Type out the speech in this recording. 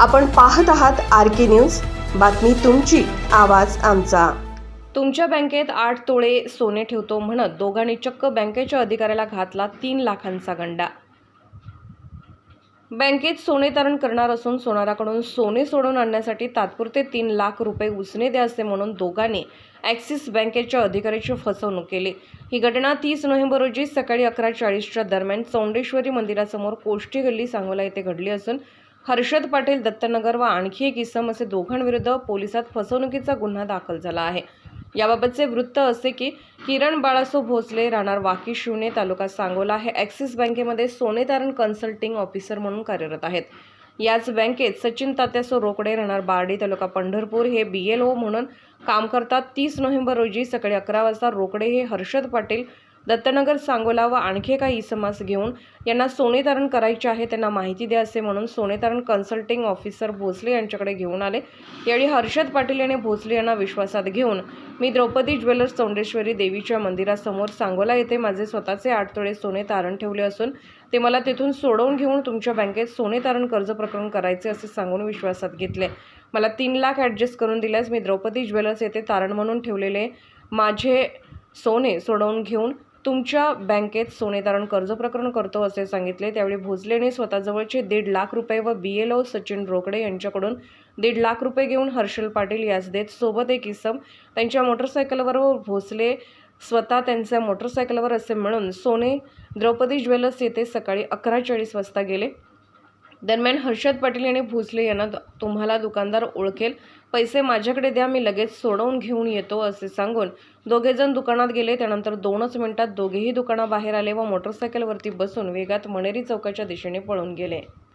आपण पाहत आहात आर के न्यूज. बातमी तुमची आवाज आमचा. तुमच्या बँकेत आठ तोळे सोने ठेवतो म्हणत दोघांनी चक्क बँकेच्या अधिकाऱ्याला घातला तीन लाखांचा गंडा. बँकेत सोने तारण करणार असून सोनाराकडून सोने सोडून आणण्यासाठी तात्पुरते तीन लाख रुपये उसने द्या असे म्हणून दोघांनी ॲक्सिस बँकेच्या अधिकाऱ्याची फसवणूक केली. ही घटना तीस नोव्हेंबर रोजी सकाळी अकरा चाळीसच्या दरम्यान चौंडेश्वरी मंदिरासमोर कोष्टी गल्ली सांगोला येथे घडली असून हर्षद पाटील दत्तनगर व आणखी एक इसम असे दोघांविरुद्ध पोलिसात फसवणुकीचा गुन्हा दाखल झाला आहे. याबाबतचे वृत्त असे की किरण बाळासो भोसले राहणार वाकी शिवणे तालुका सांगोला हे ॲक्सिस बँकेमध्ये सोने तारण कन्सल्टिंग ऑफिसर म्हणून कार्यरत आहेत. याच बँकेत सचिन तात्यासो रोकडे राहणार बारडी तालुका पंढरपूर हे बी एल ओ म्हणून काम करतात. तीस नोव्हेंबर रोजी सकाळी अकरा वाजता रोकडे हे हर्षद पाटील दत्तनगर सांगोला व आणखी काही इसमास घेऊन यांना सोने तारण करायचे आहे त्यांना माहिती द्या असे म्हणून सोने तारण कन्सल्टिंग ऑफिसर भोसले यांच्याकडे घेऊन आले. यावेळी हर्षद पाटील यांनी भोसले यांना विश्वासात घेऊन मी द्रौपदी ज्वेलर्स चौंडेश्वरी देवीच्या मंदिरासमोर सांगोला येथे माझे स्वतःचे आठ तोळे सोने तारण ठेवले असून ते मला तिथून सोडवून घेऊन तुमच्या बँकेत सोने तारण कर्ज प्रकरण करायचे असे सांगून विश्वासात घेतले. मला तीन लाख ॲडजस्ट करून दिल्यास मी द्रौपदी ज्वेलर्स येथे तारण म्हणून ठेवलेले माझे सोने सोडवून घेऊन तुमच्या बँकेत सोने तारण कर्ज प्रकरण करतो असे सांगितले. त्यावेळी भोसलेने स्वतःजवळचे दीड लाख रुपये व B L O Sachin Rokade यांच्याकडून दीड लाख रुपये घेऊन हर्षल पाटील यास देत सोबत एक इसम त्यांच्या मोटरसायकलवर व भोसले स्वतः त्यांच्या मोटरसायकलवर असे मिळून सोने द्रौपदी ज्वेलर्स येथे सकाळी अकरा चाळीस वाजता गेले. दरम्यान हर्षद पाटील यांनी भोसले यांना तुम्हाला दुकानदार ओळखेल. पैसे माझ्याकडे द्या मी लगेच सोडवून घेऊन येतो असे सांगून दोघेजण दुकानात गेले. त्यानंतर दोनच मिनिटात दोघेही दुकानाबाहेर आले व मोटरसायकलवरती बसून वेगात मणेरी चौकाच्या दिशेने पळून गेले.